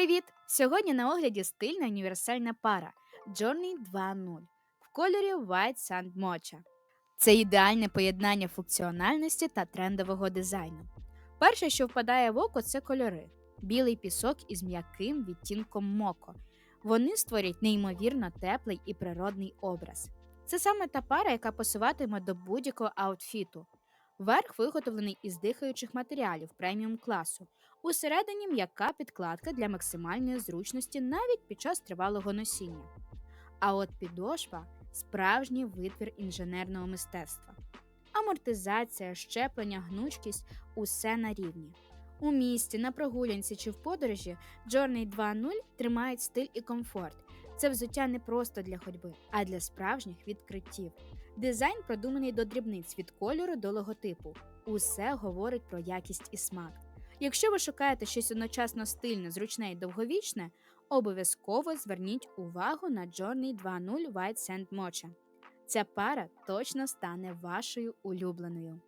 Привіт! Сьогодні на огляді стильна універсальна пара Journey 2.0 в кольорі White Sand Mocha. Це ідеальне поєднання функціональності та трендового дизайну. Перше, що впадає в око, це кольори: білий пісок із м'яким відтінком моко. Вони створюють неймовірно теплий і природний образ. Це саме та пара, яка посуватиме до будь-якого аутфіту. Верх виготовлений із дихаючих матеріалів преміум класу. Усередині м'яка підкладка для максимальної зручності навіть під час тривалого носіння. А от підошва справжній витвір інженерного мистецтва. Амортизація, щеплення, гнучкість усе на рівні. У місті, на прогулянці чи в подорожі Journey 2.0 тримають стиль і комфорт. Це взуття не просто для ходьби, а для справжніх відкриттів. Дизайн продуманий до дрібниць від кольору до логотипу. Усе говорить про якість і смак. Якщо ви шукаєте щось одночасно стильне, зручне і довговічне, обов'язково зверніть увагу на Journey 2.0 White Sand Mocha. Ця пара точно стане вашою улюбленою.